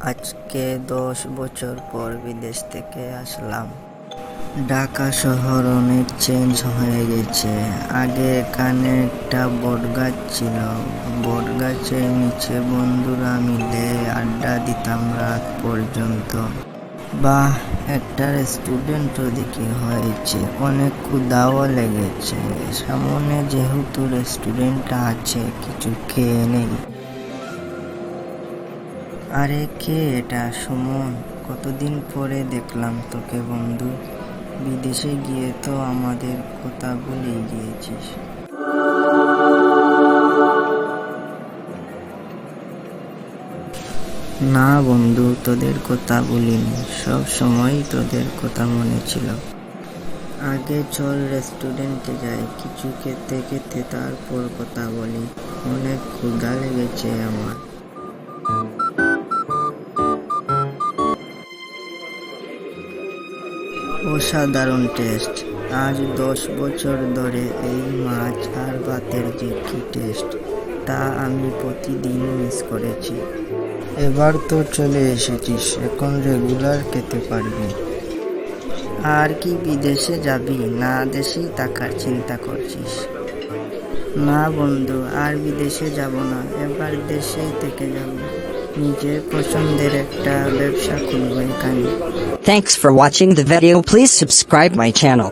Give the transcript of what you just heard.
আজকে দশ বছর পর বিদেশ থেকে আসলাম। ঢাকা শহর অনেক চেঞ্জ হয়ে গেছে। আগে এখানে একটা বটগাছ ছিল। বটগাছের নিচে বন্ধুরা মিলে আড্ডা দিতাম রাত পর্যন্ত। বাহ, একটা রেস্টুরেন্টও দেখি হয়েছে। অনেক ক্ষুদাও লেগেছে। সামনে যেহেতু রেস্টুরেন্টটা আছে, কিছু খেয়ে নেই। আরে কে এটা, সুমন? কতদিন পরে দেখলাম তোকে, বন্ধু। বিদেশে গিয়ে তো আমাদের কথা ভুলেই গিয়েছিস না বন্ধু, তোদের কথা বলিনি। সব সময় তোদের কথা মনে ছিল। আগে চল রেস্টুরেন্টে যাই, কিছু খেতে খেতে তারপর কথা বলি। অনেক ক্ষুধা লেগেছে আমার। অসাধারণ টেস্ট। আজ দশ বছর ধরে এই মাছ আর ভাতের যে কি টেস্ট, তা আমি প্রতিদিন মিস করেছি। এবার তো চলে এসেছিস, এখন রেগুলার খেতে পারবি। আর কি বিদেশে যাবি, না দেশেই থাকার চিন্তা করছিস? না বন্ধু, আর বিদেশে যাব না, এবার দেশেই থেকে যাব। নিজের পছন্দের একটা ব্যবসা খুলবো এখানে Thanks for watching the video. Please subscribe my channel.